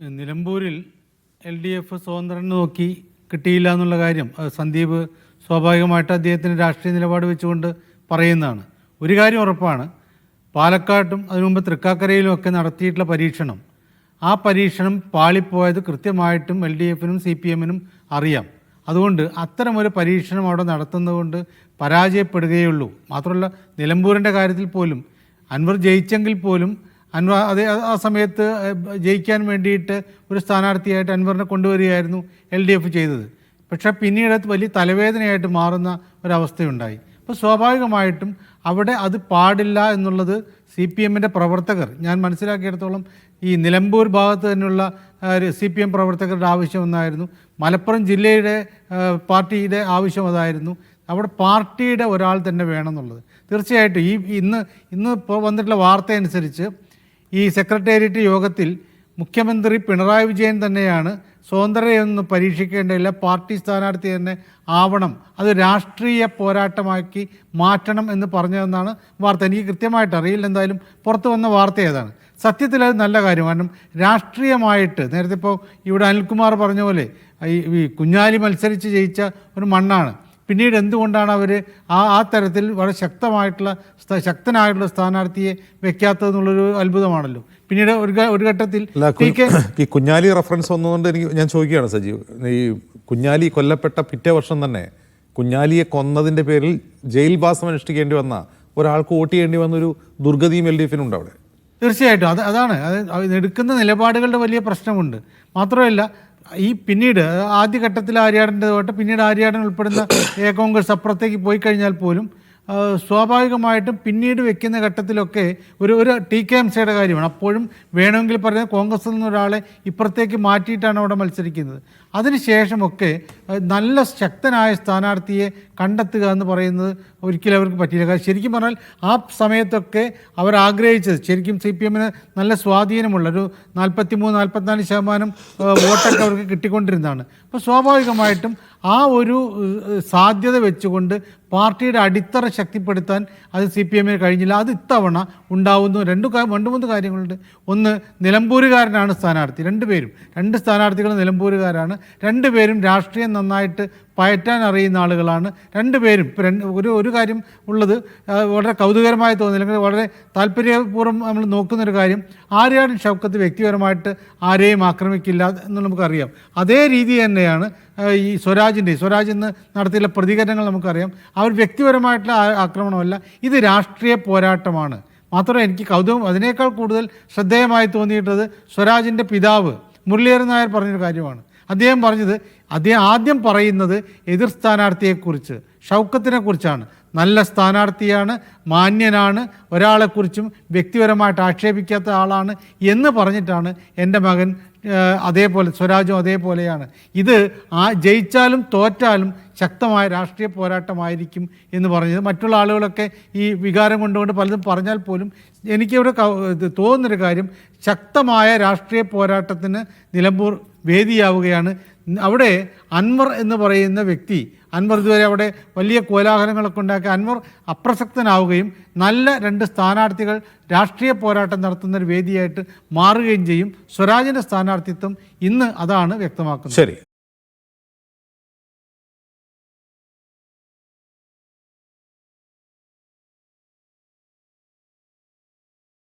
നിലമ്പൂരിൽ L D F സ്വതന്ത്രൻ നോക്കി കിട്ടിയില്ല എന്നുള്ള കാര്യം സന്ദീപ് സ്വാഭാവികമായിട്ട് അദ്ദേഹത്തിന്റെ രാഷ്ട്രീയ നിലപാട് വെച്ചുകൊണ്ട് പറയുന്നതാണ്. ഒരു കാര്യം ഉറപ്പാണ് പാലക്കാട്ടും അതിനുമുമ്പ് തൃക്കാക്കരയിലും ഒക്കെ നടത്തിയിട്ടുള്ള പരീക്ഷണം ആ പരീക്ഷണം പാളിപ്പോയത് കൃത്യമായിട്ടും എൽ ഡി എഫിനും സി പി എമ്മിനും അറിയാം. അതുകൊണ്ട് അത്തരമൊരു പരീക്ഷണം അവിടെ നടത്തുന്നതുകൊണ്ട് പരാജയപ്പെടുകയുള്ളൂ മാത്രമല്ല നിലമ്പൂരിന്റെ കാര്യത്തിൽ പോലും അൻവർ ജയിച്ചെങ്കിൽ പോലും അൻവർ അതേ ആ സമയത്ത് ജയിക്കാൻ വേണ്ടിയിട്ട് ഒരു സ്ഥാനാർത്ഥിയായിട്ട് അൻവറിനെ കൊണ്ടുവരികയായിരുന്നു എൽ ഡി എഫ് ചെയ്തത്. പക്ഷേ പിന്നീട് വലിയ തലവേദനയായിട്ട് മാറുന്ന ഒരവസ്ഥയുണ്ടായി. അപ്പോൾ സ്വാഭാവികമായിട്ടും അവിടെ അത് പാടില്ല എന്നുള്ളത് സി പി എമ്മിന്റെ പ്രവർത്തകർ ഞാൻ മനസ്സിലാക്കിയിടത്തോളം ഈ നിലമ്പൂർ ഭാഗത്ത് തന്നെയുള്ള സി പി എം പ്രവർത്തകരുടെ ആവശ്യം ഒന്നായിരുന്നു. മലപ്പുറം ജില്ലയുടെ പാർട്ടിയുടെ ആവശ്യം അതായിരുന്നു. അവിടെ പാർട്ടിയുടെ ഒരാൾ തന്നെ വേണമെന്നുള്ളത്. തീർച്ചയായിട്ടും ഈ ഇന്ന് ഇന്ന് ഇപ്പോൾ വന്നിട്ടുള്ള വാർത്ത അനുസരിച്ച് ഈ സെക്രട്ടേറിയറ്റ് യോഗത്തിൽ മുഖ്യമന്ത്രി പിണറായി വിജയൻ തന്നെയാണ് സ്വതന്ത്രയൊന്നും പരീക്ഷിക്കേണ്ടതില്ല പാർട്ടി സ്ഥാനാർത്ഥി തന്നെ ആവണം. അത് രാഷ്ട്രീയ പോരാട്ടമാക്കി മാറ്റണം എന്ന് പറഞ്ഞതെന്നാണ് വാർത്ത. എനിക്ക് കൃത്യമായിട്ട് അറിയില്ല. എന്തായാലും പുറത്തു വന്ന വാർത്ത ഏതാണ്? സത്യത്തിൽ അത് നല്ല കാര്യം. കാരണം രാഷ്ട്രീയമായിട്ട് നേരത്തെ ഇപ്പോൾ ഇവിടെ അനിൽകുമാർ പറഞ്ഞ പോലെ ഈ ഈ കുഞ്ഞാലി മത്സരിച്ച് ജയിച്ച ഒരു മണ്ണാണ്. പിന്നീട് എന്തുകൊണ്ടാണ് അവർ ആ ആ തരത്തിൽ വളരെ ശക്തമായിട്ടുള്ള ശക്തനായിട്ടുള്ള സ്ഥാനാർത്ഥിയെ വെക്കാത്തതെന്നുള്ളൊരു അത്ഭുതമാണല്ലോ. പിന്നീട് ഒരു ഒരു ഘട്ടത്തിൽ ഈ കുഞ്ഞാലി റെഫറൻസ് വന്നതുകൊണ്ട് എനിക്ക് ഞാൻ ചോദിക്കുകയാണ് സജീവ്. ഈ കുഞ്ഞാലി കൊല്ലപ്പെട്ട പിറ്റേ വർഷം തന്നെ കുഞ്ഞാലിയെ കൊന്നതിന്റെ പേരിൽ ജയിൽവാസം അനുഷ്ഠിക്കേണ്ടി വന്ന ഒരാൾക്ക് വോട്ട് ചെയ്യേണ്ടി വന്നൊരു ദുർഗതിയും എൽ ഡി എഫിനുണ്ട് അവിടെ. തീർച്ചയായിട്ടും. അത് അതാണ്. അത് അത് എടുക്കുന്ന നിലപാടുകളുടെ വലിയ പ്രശ്നമുണ്ട്. മാത്രമല്ല ഈ പിന്നീട് ആദ്യഘട്ടത്തിൽ ആര്യാടന്റെ തോട്ട് പിന്നീട് ആര്യാടൻ ഉൾപ്പെടുന്ന എ കോൺഗ്രസ് അപ്പുറത്തേക്ക് പോയി കഴിഞ്ഞാൽ പോലും സ്വാഭാവികമായിട്ടും പിന്നീട് വെക്കുന്ന ഘട്ടത്തിലൊക്കെ ഒരു ഒരു ടി കെ എം സിയുടെ കാര്യമാണ്. അപ്പോഴും വേണമെങ്കിൽ പറഞ്ഞാൽ കോൺഗ്രസിൽ നിന്നൊരാളെ ഇപ്പുറത്തേക്ക് മാറ്റിയിട്ടാണ് അവിടെ മത്സരിക്കുന്നത്. അതിനുശേഷമൊക്കെ നല്ല ശക്തനായ സ്ഥാനാർത്ഥിയെ കണ്ടെത്തുക എന്ന് പറയുന്നത് ഒരിക്കലും അവർക്ക് പറ്റിയില്ല. കാരണം ശരിക്കും പറഞ്ഞാൽ ആ സമയത്തൊക്കെ അവർ ആഗ്രഹിച്ചത് ശരിക്കും സി പി എമ്മിന് നല്ല സ്വാധീനമുള്ള ഒരു നാൽപ്പത്തി മൂന്ന് നാൽപ്പത്തിനാല് ശതമാനം വോട്ടൊക്കെ അവർക്ക് കിട്ടിക്കൊണ്ടിരുന്നതാണ്. അപ്പോൾ സ്വാഭാവികമായിട്ടും ആ ഒരു സാധ്യത വെച്ചുകൊണ്ട് പാർട്ടിയുടെ അടിത്തറ ശക്തിപ്പെടുത്താൻ അത് സി പി എമ്മിന് കഴിഞ്ഞില്ല. അത് ഇത്തവണ ഉണ്ടാവുന്നു. രണ്ട് രണ്ട് മൂന്ന് കാര്യങ്ങളുണ്ട്. ഒന്ന് നിലമ്പൂരുകാരനാണ് സ്ഥാനാർത്ഥി. രണ്ടുപേരും രണ്ട് സ്ഥാനാർത്ഥികൾ നിലമ്പൂരുകാരാണ്. രണ്ടുപേരും രാഷ്ട്രീയം നന്നായിട്ട് പയറ്റാൻ അറിയുന്ന ആളുകളാണ്. രണ്ട് ഒരു ഒരു കാര്യം ഉള്ളത് വളരെ കൗതുകരമായി തോന്നി അല്ലെങ്കിൽ വളരെ താല്പര്യപൂർവം നമ്മൾ നോക്കുന്നൊരു കാര്യം ആര്യാടൻ ഷൗക്കത്ത് വ്യക്തിപരമായിട്ട് ആരെയും ആക്രമിക്കില്ല എന്ന് നമുക്കറിയാം. അതേ രീതി തന്നെയാണ് ഈ സ്വരാജിന്റെ സ്വരാജ് ഇന്ന് നടത്തിയുള്ള പ്രതികരണങ്ങൾ നമുക്കറിയാം. അവർ വ്യക്തിപരമായിട്ടുള്ള ആക്രമണമല്ല. ഇത് രാഷ്ട്രീയ പോരാട്ടമാണ്. മാത്രമല്ല എനിക്ക് കൗതുകം അതിനേക്കാൾ കൂടുതൽ ശ്രദ്ധേയമായി തോന്നിയിട്ടത് സ്വരാജിന്റെ പിതാവ് മുരളീധരൻ നായർ പറഞ്ഞൊരു കാര്യമാണ്. അദ്ദേഹം പറഞ്ഞത് അദ്ദേഹം ആദ്യം പറയുന്നത് എതിർ സ്ഥാനാർത്ഥിയെക്കുറിച്ച് ഷൗക്കത്തിനെ കുറിച്ചാണ് നല്ല സ്ഥാനാർത്ഥിയാണ് മാന്യനാണ് ഒരാളെക്കുറിച്ചും വ്യക്തിപരമായിട്ട് ആക്ഷേപിക്കാത്ത ആളാണ് എന്ന് പറഞ്ഞിട്ടാണ് എന്റെ മകൻ അതേപോലെ സ്വരാജും അതേപോലെയാണ്. ഇത് ആ ജയിച്ചാലും തോറ്റാലും ശക്തമായ രാഷ്ട്രീയ പോരാട്ടമായിരിക്കും എന്ന് പറഞ്ഞത്. മറ്റുള്ള ആളുകളൊക്കെ ഈ വികാരം കൊണ്ടുകൊണ്ട് പലതും പറഞ്ഞാൽ പോലും എനിക്കിവിടെ തോന്നുന്നൊരു കാര്യം ശക്തമായ രാഷ്ട്രീയ പോരാട്ടത്തിന് നിലമ്പൂർ വേദിയാവുകയാണ്. അവിടെ അൻവർ എന്ന് പറയുന്ന വ്യക്തി അൻവർ ഇതുവരെ അവിടെ വലിയ കോലാഹലങ്ങളൊക്കെ ഉണ്ടാക്കി അൻവർ അപ്രസക്തനാവുകയും നല്ല രണ്ട് സ്ഥാനാർത്ഥികൾ രാഷ്ട്രീയ പോരാട്ടം നടത്തുന്ന ഒരു വേദിയായിട്ട് മാറുകയും ചെയ്യും. സ്വരാജിന്റെ സ്ഥാനാർത്ഥിത്വം ഇന്ന് അതാണ് വ്യക്തമാക്കുന്നത്. ശരി.